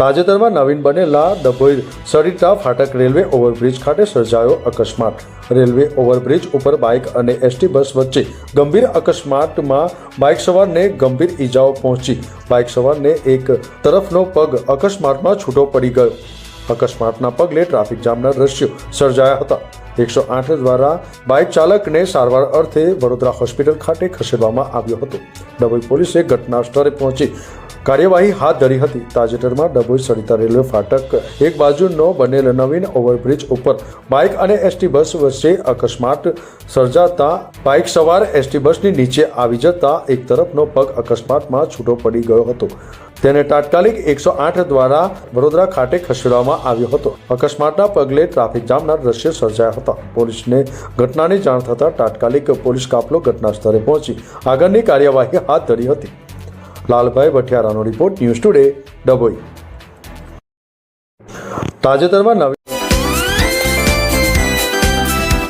તાજેતરમાં નવીન બનેલા ડભોઈ સરિતા ફાટક રેલવે ઓવરબ્રિજ ખાતે સર્જાયો અકસ્માત. રેલવે ઓવરબ્રિજ ઉપર બાઇક અને એસટી બસ વચ્ચે ગંભીર અકસ્માતમાં બાઇક સવારને ગંભીર ઈજાઓ પહોંચી. બાઇક સવારને એક તરફનો પગ અકસ્માતમાં છૂટો પડી ગયો. અકસ્માતના પગલે ટ્રાફિક જામના દ્રશ્યો સર્જાયા હતા. એકસો આઠ દ્વારા બાઇક ચાલકને સારવાર અર્થે વડોદરા હોસ્પિટલ ખાતે ખસેડવામાં આવ્યો હતો. ડભોઈ પોલીસે ઘટના સ્થળે પહોંચી કાર્યવાહી હાથ ધરી હતી. તાજેતરમાં ડભોઈ સરિતા રેલવે ફાટક એક બાજુનો બનેલ નવીન ઓવરબ્રિજ ઉપર બાઇક અને એસટી બસ વચ્ચે અકસ્માત સર્જાતા બાઇક સવાર એસટી બસની નીચે આવી જતા એક તરફનો પગ અકસ્માતમાં છૂટો પડી ગયો હતો. તેને તાત્કાલિક એકસો આઠ દ્વારા વડોદરા ખાતે ખસેડવામાં આવ્યો હતો. અકસ્માતના પગલે ટ્રાફિક જામના દ્રશ્ય સર્જાયા હતા. પોલીસને ઘટનાની જાણ થતાં તાત્કાલિક પોલીસ કાફલો ઘટના સ્થળે પહોંચી. આગળની કાર્યવાહી હાથ ધરી હતી. લાલભાઈ ભઠિયારાનો રિપોર્ટ ન્યૂઝ ટુડે ડભોઈ. તાજેતરમાં નવી